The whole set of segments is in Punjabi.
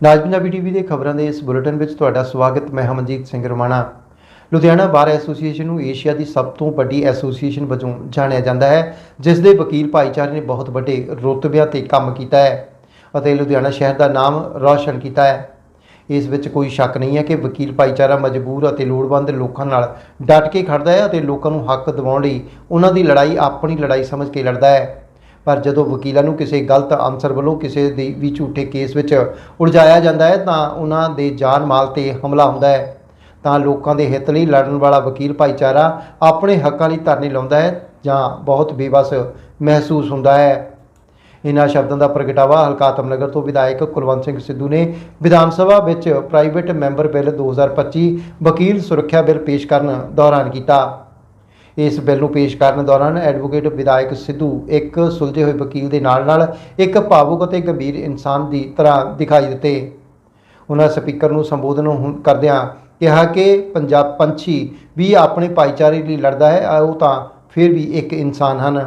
ਨਾਜ ਪੰਜਾਬੀ ਟੀਵੀ ਦੇ ਖਬਰਾਂ ਦੇ ਇਸ ਬੁਲੇਟਿਨ ਵਿੱਚ ਤੁਹਾਡਾ ਸਵਾਗਤ, ਮੈਂ ਹਮਨਜੀਤ ਸਿੰਘ ਰਮਾਣਾ। ਲੁਧਿਆਣਾ ਬਾਰ ਐਸੋਸੀਏਸ਼ਨ ਨੂੰ ਏਸ਼ੀਆ ਦੀ ਸਭ ਤੋਂ ਵੱਡੀ ਐਸੋਸੀਏਸ਼ਨ ਵਜੋਂ ਜਾਣਿਆ ਜਾਂਦਾ ਹੈ, ਜਿਸ ਦੇ ਵਕੀਲ ਭਾਈਚਾਰੇ ਨੇ ਬਹੁਤ ਵੱਡੇ ਰੁਤਬਿਆਂ ਤੇ ਕੰਮ ਕੀਤਾ ਹੈ ਅਤੇ ਲੁਧਿਆਣਾ ਸ਼ਹਿਰ ਦਾ ਨਾਮ ਰੌਸ਼ਨ ਕੀਤਾ ਹੈ। ਇਸ ਵਿੱਚ ਕੋਈ ਸ਼ੱਕ ਨਹੀਂ ਹੈ ਕਿ ਵਕੀਲ ਭਾਈਚਾਰਾ ਮਜਬੂਰ ਅਤੇ ਲੋੜਵੰਦ ਲੋਕਾਂ ਨਾਲ ਡਟ ਕੇ ਖੜਦਾ ਹੈ ਅਤੇ ਲੋਕਾਂ ਨੂੰ ਹੱਕ ਦਿਵਾਉਣ ਲਈ ਉਹਨਾਂ ਦੀ ਲੜਾਈ ਆਪਣੀ ਲੜਾਈ ਸਮਝ ਕੇ ਲੜਦਾ ਹੈ। ਪਰ ਜਦੋਂ ਵਕੀਲਾਂ ਨੂੰ ਕਿਸੇ ਗਲਤ ਅਨਸਰ ਵੱਲੋਂ ਕਿਸੇ ਦੇ ਵੀ ਝੂਠੇ ਕੇਸ ਵਿੱਚ ਉਲਝਾਇਆ ਜਾਂਦਾ ਹੈ, ਤਾਂ ਉਹਨਾਂ ਦੇ ਜਾਨ ਮਾਲ ਤੇ ਹਮਲਾ ਹੁੰਦਾ ਹੈ। ਤਾਂ ਲੋਕਾਂ ਦੇ ਹਿੱਤ ਲਈ ਲੜਨ ਵਾਲਾ ਵਕੀਲ ਭਾਈਚਾਰਾ ਆਪਣੇ ਹੱਕਾਂ ਲਈ ਧਰਨੇ ਲਾਉਂਦਾ ਹੈ ਜਾਂ ਬਹੁਤ ਬੇਬਸ ਮਹਿਸੂਸ ਹੁੰਦਾ ਹੈ। ਇਨ੍ਹਾਂ ਸ਼ਬਦਾਂ ਦਾ ਪ੍ਰਗਟਾਵਾ ਹਲਕਾ ਆਤਮਨਗਰ ਤੋਂ ਵਿਧਾਇਕ ਕੁਲਵੰਤ ਸਿੰਘ ਸਿੱਧੂ ਨੇ ਵਿਧਾਨ ਸਭਾ ਵਿੱਚ ਪ੍ਰਾਈਵੇਟ ਮੈਂਬਰ ਬਿੱਲ 2025 ਵਕੀਲ ਸੁਰੱਖਿਆ ਬਿੱਲ ਪੇਸ਼ ਕਰਨ ਦੌਰਾਨ ਕੀਤਾ। ਇਸ ਬਿੱਲ ਨੂੰ ਪੇਸ਼ ਕਰਨ ਦੌਰਾਨ ਐਡਵੋਕੇਟ ਵਿਧਾਇਕ ਸਿੱਧੂ ਇੱਕ ਸੁਲਝੇ ਹੋਏ ਵਕੀਲ ਦੇ ਨਾਲ-ਨਾਲ ਇੱਕ ਭਾਵੁਕ ਅਤੇ ਗੰਭੀਰ ਇਨਸਾਨ ਦੀ ਤਰ੍ਹਾਂ ਦਿਖਾਈ ਦਿੱਤੇ। ਉਹਨਾਂ ਸਪੀਕਰ ਨੂੰ ਸੰਬੋਧਨ ਹੁਣ ਕਰਦਿਆਂ ਕਿਹਾ ਕਿ ਪੰਜਾਬ ਪੰਛੀ ਵੀ ਆਪਣੇ ਭਾਈਚਾਰੇ ਲਈ ਲੜਦਾ ਹੈ, ਉਹ ਤਾਂ ਫਿਰ ਵੀ ਇੱਕ ਇਨਸਾਨ ਹਨ।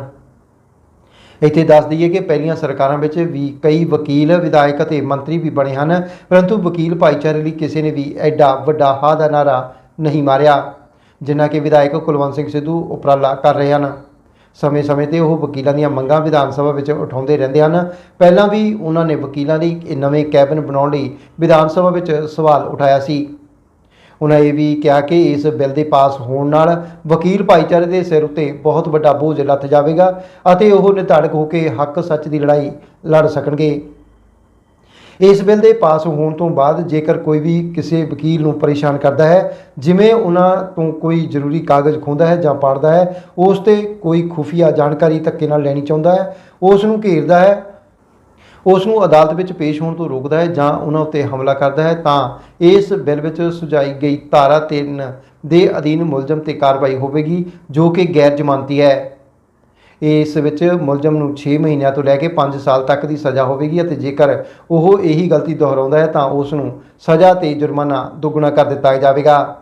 ਇੱਥੇ ਦੱਸ ਦਈਏ ਕਿ ਪਹਿਲੀਆਂ ਸਰਕਾਰਾਂ ਵਿੱਚ ਵੀ ਕਈ ਵਕੀਲ, ਵਿਧਾਇਕ ਅਤੇ ਮੰਤਰੀ ਵੀ ਬਣੇ ਹਨ, ਪਰੰਤੂ ਵਕੀਲ ਭਾਈਚਾਰੇ ਲਈ ਕਿਸੇ ਨੇ ਵੀ ਐਡਾ ਵੱਡਾ ਹਾਂ ਦਾ ਨਾਰਾ ਨਹੀਂ ਮਾਰਿਆ। ਜਿੰਨਾ ਕਿ ਵਿਧਾਇਕ ਕੁਲਵੰਤ ਸਿੰਘ ਸਿੱਧੂ ਉਪਰਾਲਾ ਕਰ ਰਹੇ ਹਨ। ਸਮੇਂ-ਸਮੇਂ ਤੇ ਉਹ ਵਕੀਲਾਂ ਦੀਆਂ ਮੰਗਾਂ ਵਿਧਾਨ ਸਭਾ ਵਿੱਚ ਉਠਾਉਂਦੇ ਰਹਿੰਦੇ ਹਨ। ਪਹਿਲਾਂ ਵੀ ਉਹਨਾਂ ਨੇ ਵਕੀਲਾਂ ਲਈ ਨਵੇਂ ਕੈਬਨ ਬਣਾਉਣ ਲਈ ਵਿਧਾਨ ਸਭਾ ਵਿੱਚ ਸਵਾਲ ਉਠਾਇਆ ਸੀ। ਉਹਨਾਂ ਇਹ ਵੀ ਕਿਹਾ ਕਿ ਇਸ ਬਿੱਲ ਦੇ ਪਾਸ ਹੋਣ ਨਾਲ ਵਕੀਲ ਭਾਈਚਾਰੇ ਦੇ ਸਿਰ ਉੱਤੇ ਬਹੁਤ ਵੱਡਾ ਬੋਝ ਲੱਥ ਜਾਵੇਗਾ ਅਤੇ ਉਹ ਨਿਧੜਕ ਹੋ ਕੇ ਹੱਕ ਸੱਚ ਦੀ ਲੜਾਈ ਲੜ ਸਕਣਗੇ। ਇਸ ਬਿੱਲ ਦੇ ਪਾਸ ਹੋਣ ਤੋਂ ਬਾਅਦ ਜੇਕਰ ਕੋਈ ਵੀ ਕਿਸੇ ਵਕੀਲ ਨੂੰ ਪਰੇਸ਼ਾਨ ਕਰਦਾ ਹੈ, ਜਿਵੇਂ ਉਹਨਾਂ ਤੋਂ ਕੋਈ ਜ਼ਰੂਰੀ ਕਾਗਜ਼ ਖੋਹਦਾ ਹੈ ਜਾਂ ਪਾੜਦਾ ਹੈ, ਉਸ ਤੇ ਕੋਈ ਖੁਫੀਆ ਜਾਣਕਾਰੀ ਧੱਕੇ ਨਾਲ ਲੈਣੀ ਚਾਹੁੰਦਾ ਹੈ, ਉਸ ਨੂੰ ਘੇਰਦਾ ਹੈ, ਉਸ ਨੂੰ ਅਦਾਲਤ ਵਿੱਚ ਪੇਸ਼ ਹੋਣ ਤੋਂ ਰੋਕਦਾ ਹੈ ਜਾਂ ਉਹਨਾਂ ਉੱਤੇ ਹਮਲਾ ਕਰਦਾ ਹੈ, ਤਾਂ ਇਸ ਬਿੱਲ ਵਿੱਚ ਸੁਝਾਈ ਗਈ ਧਾਰਾ 3 ਦੇ ਅਧੀਨ ਮੁਲਜ਼ਮ ਤੇ ਕਾਰਵਾਈ ਹੋਵੇਗੀ, ਜੋ ਕਿ ਗੈਰ ਜ਼ਮਾਨਤੀ ਹੈ। ਇਸ ਵਿੱਚ ਮੁਲਜ਼ਮ ਨੂੰ 6 ਮਹੀਨਿਆਂ ਤੋਂ ਲੈ ਕੇ 5 ਸਾਲ ਤੱਕ ਦੀ ਸਜ਼ਾ ਹੋਵੇਗੀ ਅਤੇ ਜੇਕਰ ਉਹ ਇਹੀ ਗਲਤੀ ਦੁਹਰਾਉਂਦਾ ਹੈ ਤਾਂ ਉਸ ਨੂੰ ਸਜ਼ਾ ਤੇ ਜੁਰਮਾਨਾ ਦੁੱਗਣਾ ਕਰ ਦਿੱਤਾ ਜਾਵੇਗਾ।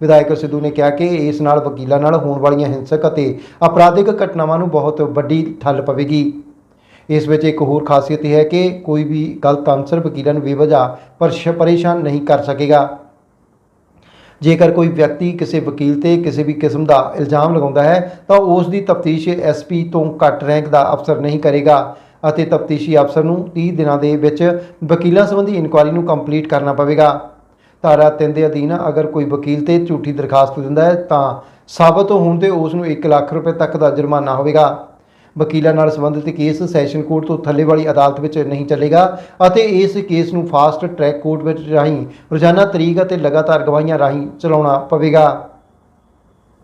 ਵਿਧਾਇਕ ਸਿੱਧੂ ਨੇ ਕਿਹਾ ਕਿ ਇਸ ਨਾਲ ਵਕੀਲਾਂ ਨਾਲ ਹੋਣ ਵਾਲੀਆਂ ਹਿੰਸਕ ਅਤੇ ਅਪਰਾਧਿਕ ਘਟਨਾਵਾਂ ਨੂੰ ਬਹੁਤ ਵੱਡੀ ਠੱਲ ਪਵੇਗੀ। ਇਸ ਵਿੱਚ ਇੱਕ ਹੋਰ ਖਾਸੀਅਤ ਇਹ ਹੈ ਕਿ ਕੋਈ ਵੀ ਗਲਤ ਅਨਸਰ ਵਕੀਲਾਂ ਨੂੰ ਬੇਵਜ੍ਹਾ ਪਰੇਸ਼- ਪਰੇਸ਼ਾਨ ਨਹੀਂ ਕਰ ਸਕੇਗਾ। ਜੇਕਰ ਕੋਈ ਵਿਅਕਤੀ ਕਿਸੇ ਵਕੀਲ ਤੇ ਕਿਸੇ ਵੀ ਕਿਸਮ ਦਾ ਇਲਜ਼ਾਮ ਲਗਾਉਂਦਾ ਹੈ, ਤਾਂ ਉਸ ਦੀ ਤਫਤੀਸ਼ ਐਸਪੀ ਤੋਂ ਘੱਟ ਰੈਂਕ ਦਾ ਅਫਸਰ ਨਹੀਂ ਕਰੇਗਾ ਅਤੇ ਤਫਤੀਸ਼ੀ ਅਫਸਰ ਨੂੰ 30 ਦਿਨਾਂ ਦੇ ਵਿੱਚ ਵਕੀਲਾਂ ਸੰਬੰਧੀ ਇਨਕੁਆਇਰੀ ਨੂੰ ਕੰਪਲੀਟ ਕਰਨਾ ਪਵੇਗਾ। ਧਾਰਾ 3 ਦੇ ਅਧੀਨ ਅਗਰ ਕੋਈ ਵਕੀਲ ਤੇ ਝੂਠੀ ਦਰਖਾਸਤ ਦਿੰਦਾ ਹੈ, ਤਾਂ ਸਾਬਤ ਹੋਣ ਤੇ ਉਸ ਨੂੰ 1 ਲੱਖ ਰੁਪਏ ਤੱਕ ਦਾ ਜੁਰਮਾਨਾ ਹੋਵੇਗਾ। ਵਕੀਲਾਂ ਨਾਲ ਸੰਬੰਧਿਤ ਕੇਸ ਸੈਸ਼ਨ ਕੋਰਟ ਤੋਂ ਥੱਲੇ ਵਾਲੀ ਅਦਾਲਤ ਵਿੱਚ ਨਹੀਂ ਚੱਲੇਗਾ ਅਤੇ ਇਸ ਕੇਸ ਨੂੰ ਫਾਸਟ ਟਰੈਕ ਕੋਰਟ ਵਿੱਚ ਰਾਹੀਂ ਰੋਜ਼ਾਨਾ ਤਰੀਕ ਅਤੇ ਲਗਾਤਾਰ ਗਵਾਹੀਆਂ ਰਾਹੀਂ ਚਲਾਉਣਾ ਪਵੇਗਾ।